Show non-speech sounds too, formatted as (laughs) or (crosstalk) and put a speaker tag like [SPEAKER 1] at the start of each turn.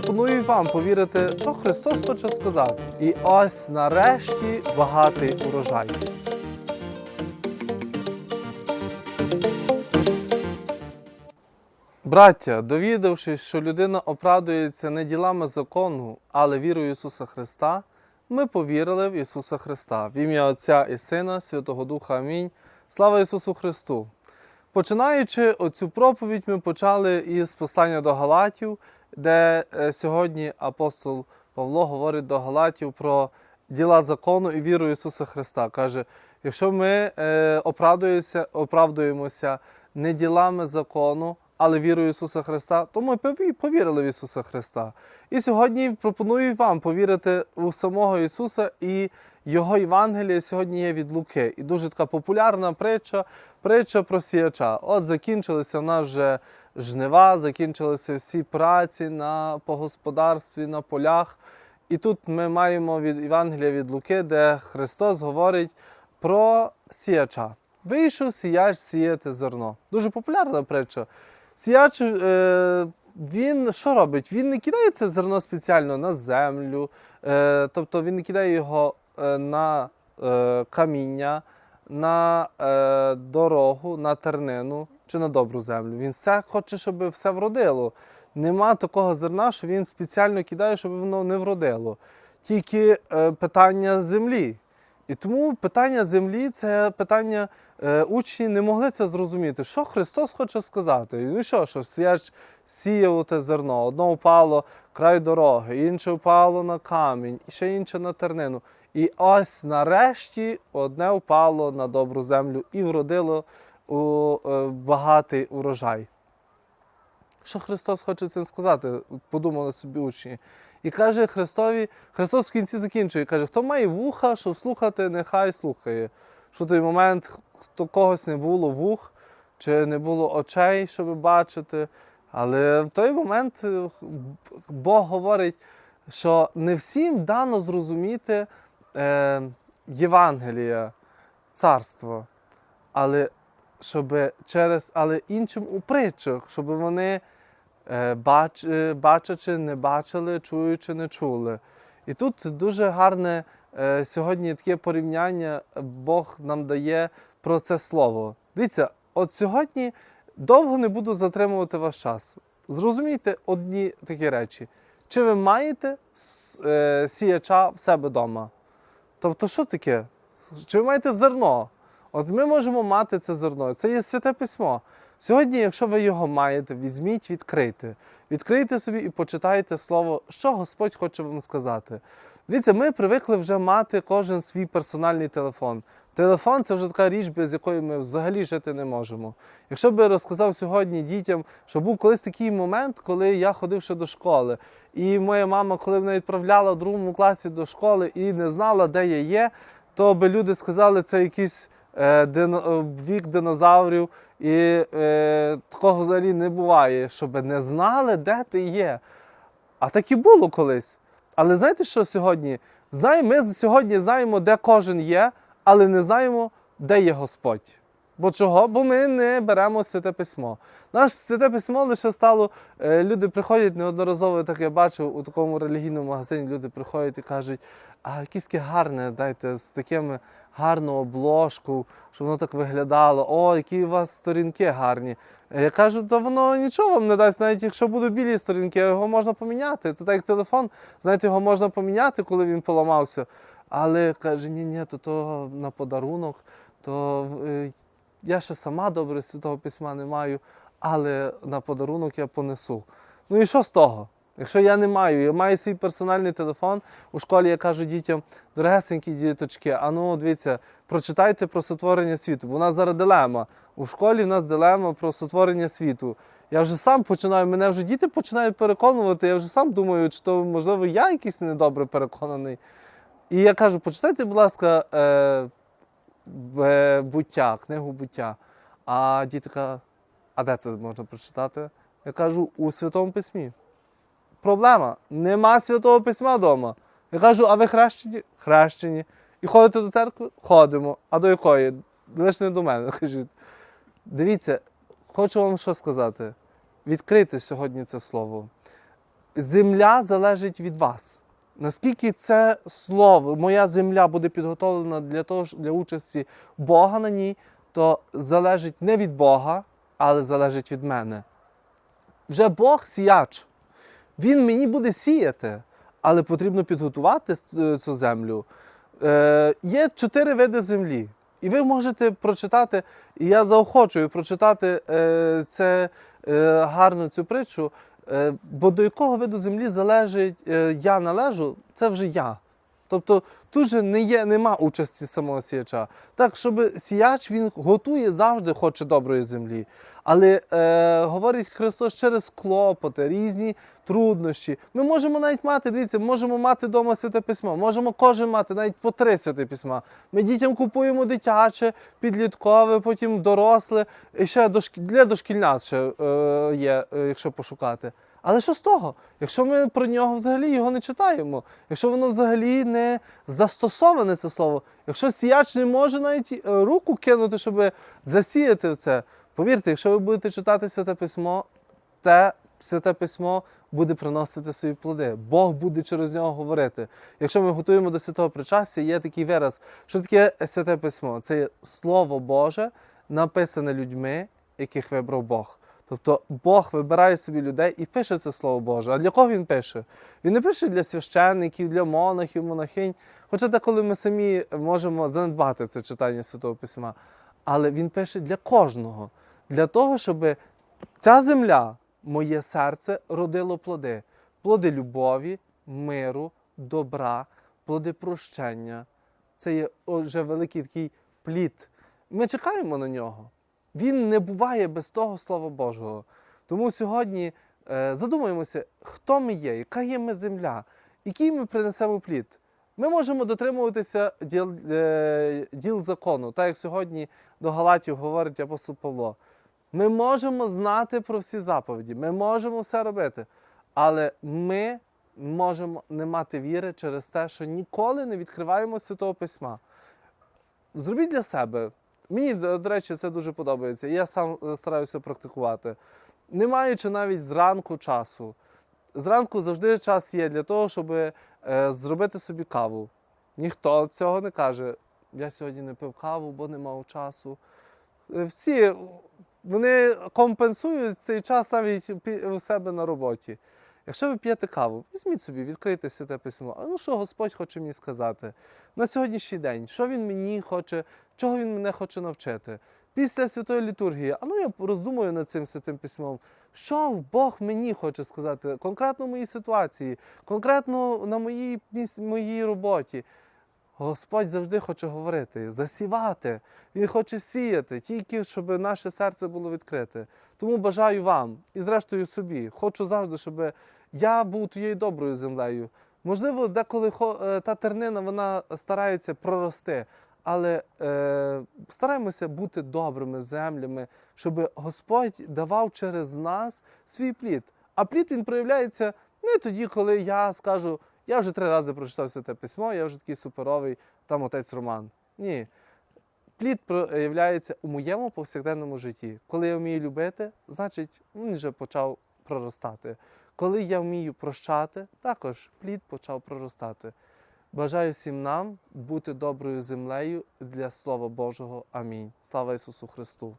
[SPEAKER 1] пропоную вам повірити, що Христос хоче сказати. І ось нарешті багатий урожай. Браття, довідавшись, що людина оправдується не ділами закону, але вірою Ісуса Христа, ми повірили в Ісуса Христа, в ім'я Отця і Сина, Святого Духа. Амінь. Слава Ісусу Христу! Починаючи оцю проповідь, ми почали із послання до Галатів, де е, сьогодні апостол Павло говорить до Галатів про діла закону і віру Ісуса Христа. Каже: якщо ми е, оправдуємося, оправдуємося не ділами закону, але вірою Ісуса Христа, то ми повірили в Ісуса Христа. І сьогодні пропоную вам повірити у самого Ісуса і Його Євангеліє сьогодні є від Луки. І дуже така популярна притча, притча про сіяча. От закінчилися в нас вже жнива, закінчилися всі праці на, по господарстві, на полях. І тут ми маємо від Євангелія від Луки, де Христос говорить про сіяча. Вийшов сіяч сіяти зерно. Дуже популярна притча. Сіяч, е, він що робить? Він не кидає це зерно спеціально на землю, е, тобто він не кидає його е, на е, каміння, на е, дорогу, на тернину чи на добру землю. Він все хоче, щоб все вродило. Нема такого зерна, що він спеціально кидає, щоб воно не вродило. Тільки е, питання землі. І тому питання землі це питання е, учні не могли це зрозуміти. Що Христос хоче сказати? Ну що, що сіяч сіяв те зерно, одно впало край дороги, інше впало на камінь, і ще інше на тернину. І ось нарешті одне впало на добру землю і вродило у е, багатий урожай. Що Христос хоче цим сказати? Подумали собі учні. І каже Христові, Христос в кінці закінчує, каже, хто має вуха, щоб слухати, нехай слухає. Що той момент хто когось не було вух, чи не було очей, щоб бачити. Але в той момент е, Бог говорить, що не всім дано зрозуміти е, Євангелія, царство, але щоб через, але іншим у притчах, щоб вони бач, е, бачачи, не бачили, чуючи, не чули. І тут дуже гарне е, сьогодні таке порівняння Бог нам дає про це слово. Дивіться, от сьогодні довго не буду затримувати ваш час. Зрозумійте одні такі речі. Чи ви маєте е, сіяча в себе вдома? Тобто, що таке? Чи ви маєте зерно? От ми можемо мати це зерно. Це є святе письмо. Сьогодні, якщо ви його маєте, візьміть, відкрийте. Відкрийте собі і почитайте слово, що Господь хоче вам сказати. Дивіться, ми привикли вже мати кожен свій персональний телефон. Телефон це вже така річ, без якої ми взагалі жити не можемо. Якщо би я розказав сьогодні дітям, що був колись такий момент, коли я ходив ще до школи, і моя мама, коли мене відправляла в другому класі до школи і не знала, де я є, то би люди сказали, це якийсь вік динозаврів, і е, такого взагалі не буває, щоб не знали, де ти є. А так і було колись. Але знаєте, що сьогодні? Ми сьогодні знаємо, де кожен є, але не знаємо, де є Господь. Бо чого? Бо ми не беремо святе письмо. Наше святе письмо лише стало. е, Люди приходять неодноразово, так я бачив у такому релігійному магазині. Люди приходять і кажуть, а таке гарне, дайте з такими гарну обложку, щоб воно так виглядало. О, які у вас сторінки гарні. Я кажу, то воно нічого вам не дасть, навіть якщо будуть білі сторінки, його можна поміняти. Це так як телефон, знаєте, його можна поміняти, коли він поламався. Але каже, ні, ні, то, то на подарунок, то е, я ще сама добре святого письма не маю, але на подарунок я понесу. Ну і що з того? Якщо я не маю, я маю свій персональний телефон. У школі я кажу дітям, дорогесенькі діточки, а ну дивіться, прочитайте про сотворення світу, бо у нас зараз дилема. У школі в нас дилема про сотворення світу. Я вже сам починаю, мене вже діти починають переконувати, я вже сам думаю, чи то, можливо, я якийсь недобре переконаний. І я кажу, почитайте, будь ласка, е, б- буття, книгу буття. А діти кажуть, а де це можна прочитати? Я кажу, у Святому Письмі. Проблема. Нема святого письма вдома. Я кажу, а ви хрещені? Хрещені. І ходите до церкви? Ходимо. А до якої? Лише не до мене. (laughs) Кажуть. Дивіться, хочу вам що сказати. Відкрийте сьогодні це слово. земля залежить від вас. Наскільки це слово, моя земля буде підготовлена для того, для участі Бога на ній, то залежить не від Бога, але залежить від мене. Вже Бог сіяч. Він мені буде сіяти, але потрібно підготувати цю землю. Е, є чотири види землі. І ви можете прочитати, і я заохочую прочитати е, це, е, гарну цю притчу, е, бо до якого виду землі залежить е, я належу, це вже я. Тобто тут же не є, нема участі самого сіяча. Так, щоб сіяч він готує завжди хоче доброї землі. Але е, говорить Христос через клопоти, різні труднощі. Ми можемо навіть мати, дивіться, можемо мати вдома святе письмо, можемо кожен мати навіть по три святе письма. Ми дітям купуємо дитяче, підліткове, потім доросле, і ще для дошкільнят ще е, є, е, якщо пошукати. Але що з того? Якщо ми про нього взагалі його не читаємо, якщо воно взагалі не застосоване це слово, якщо сіяч не може навіть е, руку кинути, щоб засіяти в це, повірте, якщо ви будете читати святе письмо, те святе письмо буде приносити свої плоди. Бог буде через нього говорити. Якщо ми готуємо до святого причастя, є такий вираз, що таке святе письмо? Це Слово Боже, написане людьми, яких вибрав Бог. Тобто Бог вибирає собі людей і пише це Слово Боже. А для кого він пише? Він не пише для священників, для монахів, монахинь. Хоча деколи ми самі можемо занедбати це читання Святого Письма. Але він пише для кожного, для того, щоб ця земля, моє серце, родило плоди. Плоди любові, миру, добра, плоди прощення. Це є вже великий такий плід. Ми чекаємо на нього. Він не буває без того Слова Божого. Тому сьогодні е, задумаємося, хто ми є, яка є ми земля, який ми принесемо плід. Ми можемо дотримуватися діл, е, діл закону, так як сьогодні до Галатів говорить апостол Павло. Ми можемо знати про всі заповіді, ми можемо все робити, але ми можемо не мати віри через те, що ніколи не відкриваємо Святого Письма. Зробіть для себе. Мені, до речі, це дуже подобається. Я сам е, стараюся практикувати. Не маючи навіть зранку часу. Зранку завжди час є для того, щоб е, зробити собі каву. Ніхто цього не каже. Я сьогодні не пив каву, бо не мав часу. Е, Всі вони компенсують цей час навіть у себе на роботі. Якщо ви п'єте каву, візьміть собі, відкрийте святе письмо. А ну що Господь хоче мені сказати на сьогоднішній день? Що він мені хоче, чого він мене хоче навчити? Після святої літургії, а ну я роздумую над цим святим письмом. Що Бог мені хоче сказати конкретно в моїй ситуації, конкретно на моїй, моїй роботі. Господь завжди хоче говорити, засівати. Він хоче сіяти, тільки щоб наше серце було відкрите. Тому бажаю вам і, зрештою, собі. Хочу завжди, щоб я був тією доброю землею. Можливо, деколи е, та тернина вона старається прорости, але е, стараємося бути добрими землями, щоб Господь давав через нас свій плід. А плід він проявляється не тоді, коли я скажу, я вже три рази прочитав це письмо, я вже такий суперовий, там отець Роман. Ні. Плід проявляється у моєму повсякденному житті. Коли я вмію любити, значить він вже почав проростати. Коли я вмію прощати, також плід почав проростати. Бажаю всім нам бути доброю землею для Слова Божого. Амінь. Слава Ісусу Христу!